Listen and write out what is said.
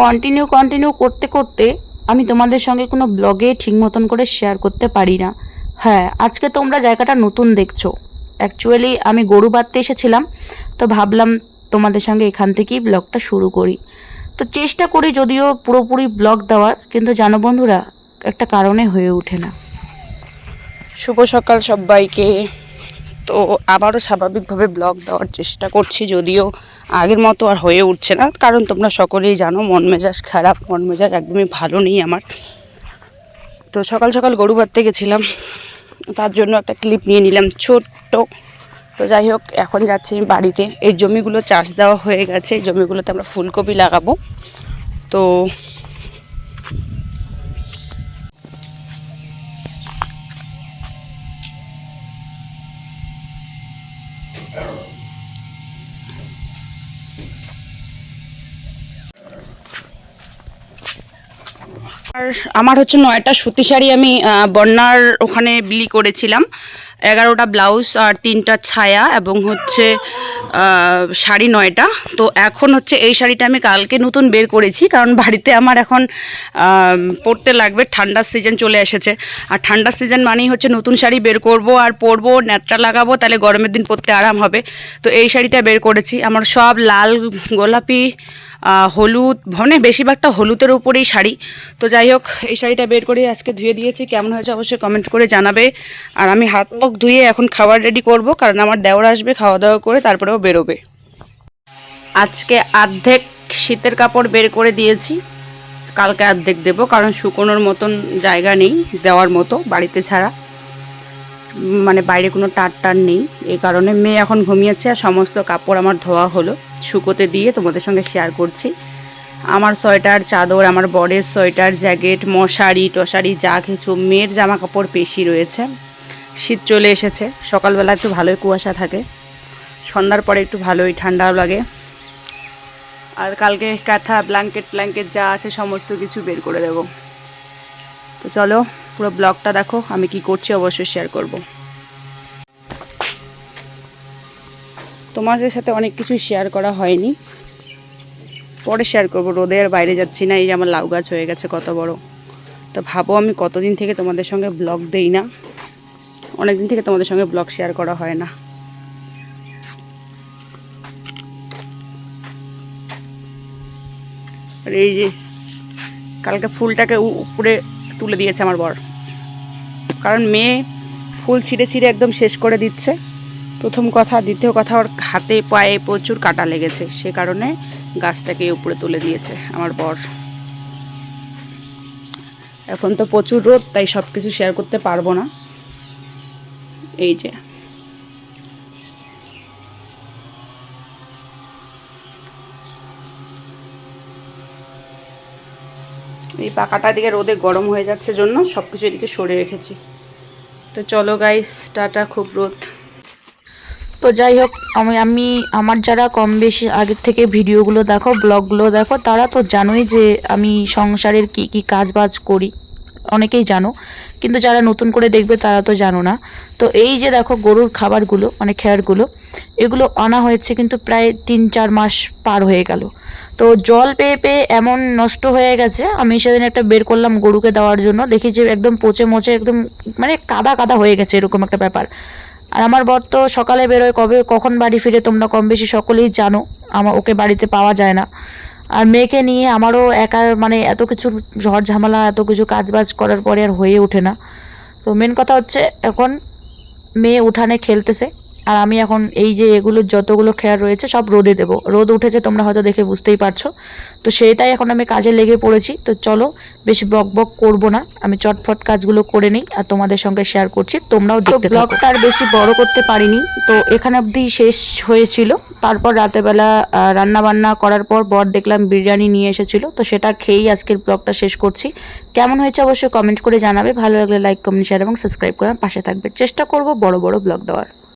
Continue continue করতে করতে আমি তোমাদের সঙ্গে কোনো ব্লগে ঠিক মতন করে শেয়ার করতে পারি না। হ্যাঁ আজকে তোমরা জায়গাটা নতুন দেখছ। অ্যাকচুয়ালি আমি গরু বাঁধতে এসেছিলাম, তো ভাবলাম তোমাদের সঙ্গে এখান থেকেই ব্লগটা শুরু করি। তো চেষ্টা করি যদিও পুরোপুরি ব্লগ দেওয়ার, কিন্তু জানো বন্ধুরা, একটা কারণে হয়ে ওঠে না। শুভ সকাল সবাইকে। তো আবারও স্বাভাবিকভাবে ব্লগ দেওয়ার চেষ্টা করছি, যদিও আগের মতো আর হয়ে উঠছে না। কারণ তোমরা সকলেই জানো, মন মেজাজ খারাপ, মন মেজাজ একদমই ভালো নেই আমার। তো সকাল সকাল গরু বাঁধতে গেছিলাম, তার জন্য একটা ক্লিপ নিয়ে নিলাম, ছোট্ট। তো যাই হোক, এখন যাচ্ছি বাড়িতে। এই জমিগুলো চাষ দেওয়া হয়ে গেছে জমিগুলোতে আমরা ফুলকপি লাগাবো। তো আর আমার হচ্ছে নয়টা সুতি শাড়ি আমি বন্যার ওখানে বিলি করেছিলাম। এগারোটা ব্লাউজ আর তিনটা ছায়া এবং হচ্ছে শাড়ি নয়টা। তো এখন হচ্ছে এই শাড়িটা আমি কালকে নতুন বের করেছি কারণ বাড়িতে আমার এখন পরতে লাগবে ঠান্ডার সিজন চলে এসেছে। আর ঠান্ডার সিজন মানেই হচ্ছে নতুন শাড়ি বের করব আর পরবো ন্যাটটা লাগাবো, তাহলে গরমের দিন পরতে আরাম হবে। তো এই শাড়িটা বের করেছি। আমার সব লাল গোলাপি হলুদ মানে বেশিরভাগটা হলুদের উপরেই শাড়ি। তো যাই হোক, এই শাড়িটা বের করে আজকে ধুয়ে দিয়েছি। কেমন হয়েছে অবশ্যই কমেন্ট করে জানাবে। আর আমি হাত মুখ ধুয়ে এখন খাবার রেডি করব, কারণ আমার দেওর আসবে, খাওয়া দাওয়া করে তারপরেও বেরোবে। আজকে অর্ধেক শীতের কাপড় বের করে দিয়েছি। কালকে অর্ধেক দেবো, কারণ শুকোনোর মতন জায়গা নেই, দেওয়ার মতো, বাড়িতে ছাড়া। মানে বাইরে কোনো টার টার নেই। এই কারণে মেয়ে এখন ঘুমিয়েছে আর সমস্ত কাপড় আমার ধোয়া হলো। শুকোতে দিয়ে তোমাদের সঙ্গে শেয়ার করছি। আমার সোয়েটার, চাদর, আমার বরের সোয়েটার, জ্যাকেট, মশারি, টশারি, যা কিছু। মেয়ের জামা কাপড় বেশি রয়েছে। শীত চলে এসেছে। সকালবেলা একটু ভালোই কুয়াশা থাকে। সন্ধ্যার পরে একটু ভালোই ঠান্ডাও লাগে। আর কালকে কাঁথা ব্ল্যাঙ্কেট ব্ল্যাঙ্কেট যা আছে সমস্ত কিছু বের করে দেবো। তো চলো পুরো ব্লগটা দেখো, আমি কি করছি অবশ্যই শেয়ার করব। তোমাদের সাথে অনেক কিছু শেয়ার করা হয়নি। পরে শেয়ার করব, রোদে আর বাইরে যাচ্ছি না, এই যে আমার লাউ গাছ হয়ে গেছে কত বড়। তো ভাবো আমি কতদিন থেকে তোমাদের সঙ্গে ব্লগ দেই না অনেক দিন থেকে তোমাদের সঙ্গে ব্লগ শেয়ার করা হয় না। আর এই যে, কালকে ফুলটাকে উপরে তুলে দিয়েছে আমার বর। কারণ মেয়ে ফুল ছিঁড়ে ছিঁড়ে একদম শেষ করে দিচ্ছে। প্রথম কথা, দ্বিতীয় কথা, ওর হাতে পায়ে প্রচুর কাটা লেগেছে। সে কারণে গাছটাকে উপরে তুলে দিয়েছে আমার বর। এখন তো প্রচুর রোদ, তাই সব কিছু শেয়ার করতে পারব না। এই যে। এই পাকাটা দিকে রোদে গরম হয়ে যাচ্ছে জন্য সব কিছু এদিকে সরে রেখেছি। তো চলো গাইস টাটা, খুব রোদ। তো যাই হোক, আমি আমি, আমার যারা কম বেশি আগের থেকে ভিডিওগুলো দেখো ব্লগগুলো দেখো, তারা তো জানোই যে আমি সংসারের কি কি কাজ বাজ করি। অনেকেই জানো, কিন্তু যারা নতুন করে দেখবে তারা তো জানো না। তো এই যে দেখো গরুর খাবারগুলো মানে খেয়ারগুলো, এগুলো আনা হয়েছে কিন্তু প্রায় তিন চার মাস পার হয়ে গেল। তো জল পেয়ে পেয়ে এমন নষ্ট হয়ে গেছে, আমি সেদিন একটা বের করলাম গরুকে দেওয়ার জন্য, দেখি যে একদম পচে মচে, একদম মানে কাদা কাদা হয়ে গেছে এরকম একটা ব্যাপার। আর আমার বর তো সকালে বেরোয় কবে, কখন বাড়ি ফিরে তোমরা কম বেশি সকলেই জানো আমার ওকে বাড়িতে পাওয়া যায় না। আর মেয়েকে নিয়ে আমারও একা মানে এত কিছু ঝড় ঝামেলা, এত কিছু কাজ বাজ করার পরে আর হয়ে ওঠে না। তো মেন কথা হচ্ছে এখন মেয়ে উঠানে খেলতেছে। আর আমি এখন এই যে এগুলো যতগুলো খেয়ার রয়েছে সব রোদে দেবো। রোদ উঠেছে তোমরা হয়তো দেখে বুঝতেই পারছ। তো সেটাই এখন আমি কাজে লেগে পড়েছি। তো চলো বেশি বক বক করব না। আমি চটফট কাজগুলো করে নিই আর তোমাদের সঙ্গে শেয়ার করছি। তোমরাও দেখতে ব্লগটা আর বেশি বড় করতে পারিনি। তো এখানে অবধি শেষ হয়েছিল। তারপর রাতেবেলা রান্না বান্না করার পর বর দেখলাম বিরিয়ানি নিয়ে এসেছিল। তো সেটা খেয়েই আজকের ব্লগটা শেষ করছি। কেমন হয়েছে অবশ্যই কমেন্ট করে জানাবে। ভালো লাগলে লাইক কমেন্ট শেয়ার এবং সাবস্ক্রাইব করার পাশে থাকবে। চেষ্টা করব বড় বড় ব্লগ দেওয়ার।